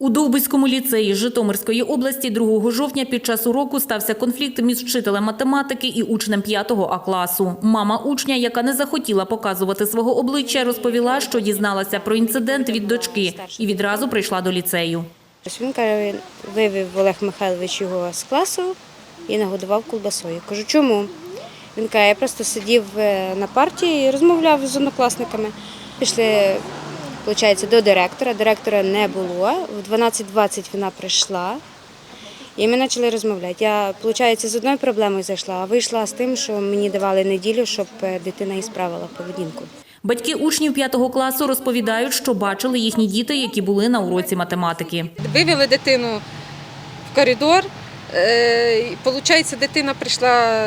У Довбиському ліцеї Житомирської області 2 жовтня під час уроку стався конфлікт між вчителем математики і учнем 5 А класу. Мама учня, яка не захотіла показувати свого обличчя, розповіла, що дізналася про інцидент від дочки і відразу прийшла до ліцею. Він каже, вивів Олег Михайлович його з класу і нагодував колбасою. Кажу, чому? Він каже, я просто сидів е, на партії і розмовляв з однокласниками. Пішли, виходить, до директора. Директора не було. В 12.20 вона прийшла. І ми почали розмовляти. Я, виходить, з одною проблемою зайшла, а вийшла з тим, що мені давали неділю, щоб е, дитина ісправила поведінку. Батьки учнів 5 класу розповідають, що бачили їхні діти, які були на уроці математики. Вивели дитину в коридор. Е, Получається, дитина прийшла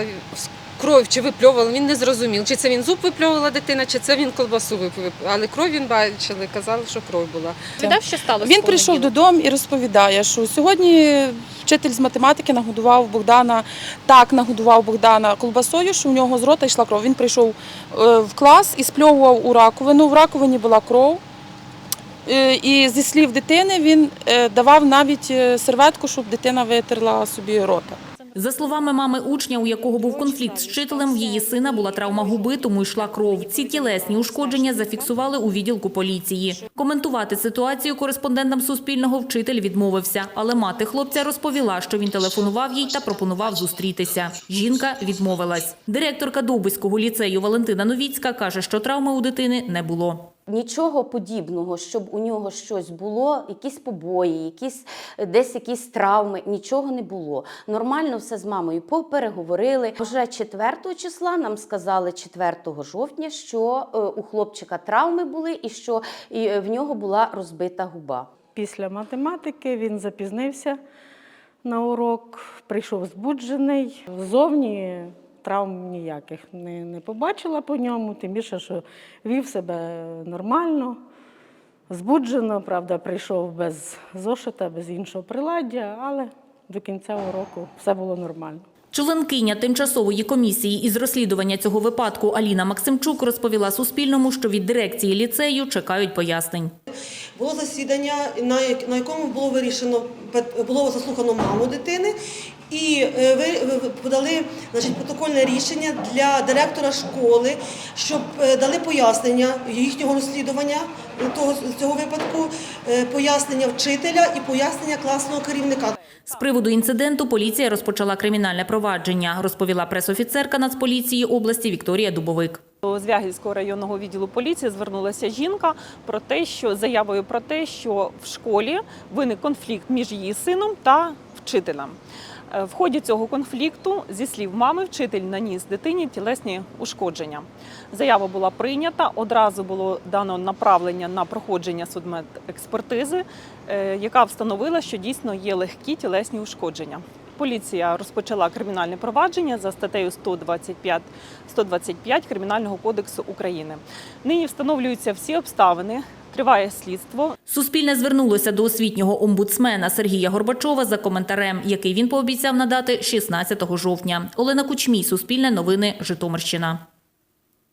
кров чи випльовувала, він не зрозумів, чи це він зуб випльовувала дитина, чи це він колбасу випльовував. Але кров він бачили, казали, що кров була. Віддав, що сталося? Він прийшов додому і розповідає, що сьогодні вчитель з математики нагодував Богдана, так нагодував Богдана колбасою, що в нього з рота йшла кров. Він прийшов е, в клас і спльовував у раковину. В раковині була кров. Е, І зі слів дитини він е, давав навіть серветку, щоб дитина витерла собі рота. За словами мами учня, у якого був конфлікт з вчителем, в її сина була травма губи, тому йшла кров. Ці тілесні ушкодження зафіксували у відділку поліції. Коментувати ситуацію кореспондентам Суспільного вчитель відмовився, але мати хлопця розповіла, що він телефонував їй та пропонував зустрітися. Жінка відмовилась. Директорка Довбиського ліцею Валентина Новіцька каже, що травми у дитини не було. Нічого подібного, щоб у нього щось було, якісь побої, якісь е, десь якісь травми, нічого не було. Нормально все з мамою попереговорили. Вже 4 числа нам сказали 4 жовтня, що е, у хлопчика травми були і що е, в нього була розбита губа. Після математики він запізнився на урок, прийшов збуджений. Ззовні травм ніяких не, не побачила по ньому, тим більше, що вів себе нормально, збуджено, правда, прийшов без зошита, без іншого приладдя, але до кінця уроку все було нормально. Членкиня тимчасової комісії із розслідування цього випадку Аліна Максимчук розповіла Суспільному, що від дирекції ліцею чекають пояснень. Було засідання, на як- на якому було вирішено було заслухано маму дитини, і е, ви подали значить, протокольне рішення для директора школи, щоб е, дали пояснення їхнього розслідування того цього випадку, е, пояснення вчителя і пояснення класного керівника. З приводу інциденту поліція розпочала кримінальне провадження, розповіла пресофіцерка Нацполіції області Вікторія Дубовик. До Звягільського районного відділу поліції звернулася жінка про те, що заявою про те, що в школі виник конфлікт між її сином та вчителем. Е, В ході цього конфлікту, зі слів мами, вчитель наніс дитині тілесні ушкодження. Заява була прийнята. Одразу було дано направлення на проходження судмедекспертизи, е, яка встановила, що дійсно є легкі тілесні ушкодження. Поліція розпочала кримінальне провадження за статтею 125, 125 Кримінального кодексу України. Нині встановлюються всі обставини, триває слідство. Суспільне звернулося до освітнього омбудсмена Сергія Горбачова за коментарем, який він пообіцяв надати 16 жовтня. Олена Кучмій, Суспільне новини, Житомирщина.